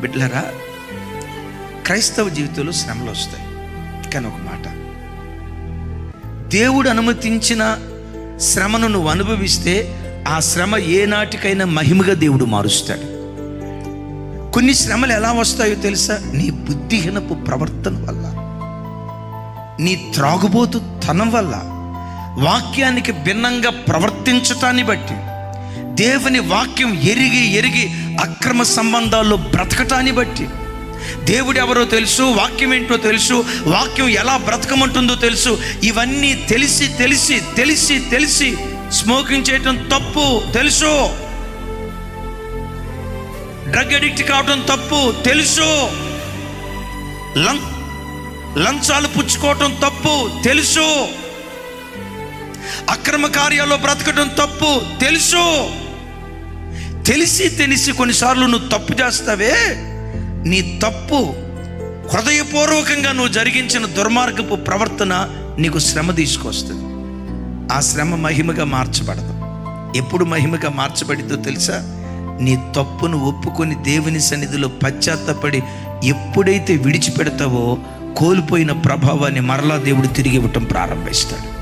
బిడ్లరా క్రైస్తవ జీవితంలో శ్రమలు వస్తాయి. కానీ ఒక మాట దేవుడు అనుమతించిన శ్రమను నువ్వు అనుభవిస్తే ఆ శ్రమ ఏనాటికైనా మహిమగా దేవుడు మారుస్తాడు. కొన్ని శ్రమలు ఎలా వస్తాయో తెలుసా? నీ బుద్ధిహీనపు ప్రవర్తన వల్ల నీ త్రాగుబోతు తనం వల్ల వాక్యానికి భిన్నంగా ప్రవర్తించటాన్ని బట్టి దేవుని వాక్యం ఎరిగి ఎరిగి అక్రమ సంబంధాల్లో బ్రతకటాన్ని బట్టి. దేవుడు ఎవరో తెలుసు వాక్యం ఏంటో తెలుసు వాక్యం ఎలా బ్రతకమంటుందో తెలుసు. ఇవన్నీ తెలిసి తెలిసి తెలిసి తెలిసి స్మోకింగ్ చేయటం తప్పు తెలుసు. డ్రగ్ అడిక్ట్ కావటం తప్పు తెలుసు. లం లంచాలు పుచ్చుకోవటం తప్పు తెలుసు. అక్రమ కార్యాల్లో బ్రతకటం తప్పు తెలుసు. తెలిసి తెలిసి కొన్నిసార్లు నువ్వు తప్పు చేస్తావే. నీ తప్పు హృదయపూర్వకంగా నువ్వు జరిగించిన దుర్మార్గపు ప్రవర్తన నీకు శ్రమ తీసుకొస్తుంది. ఆ శ్రమ మహిమగా మార్చబడదు. ఎప్పుడు మహిమగా మార్చబడిద్దో తెలుసా? నీ తప్పును ఒప్పుకొని దేవుని సన్నిధిలో పశ్చాత్తపడి ఎప్పుడైతే విడిచిపెడతావో కోల్పోయిన ప్రభావాన్ని మరలా దేవుడు తిరిగి ఇవ్వటం ప్రారంభిస్తాడు.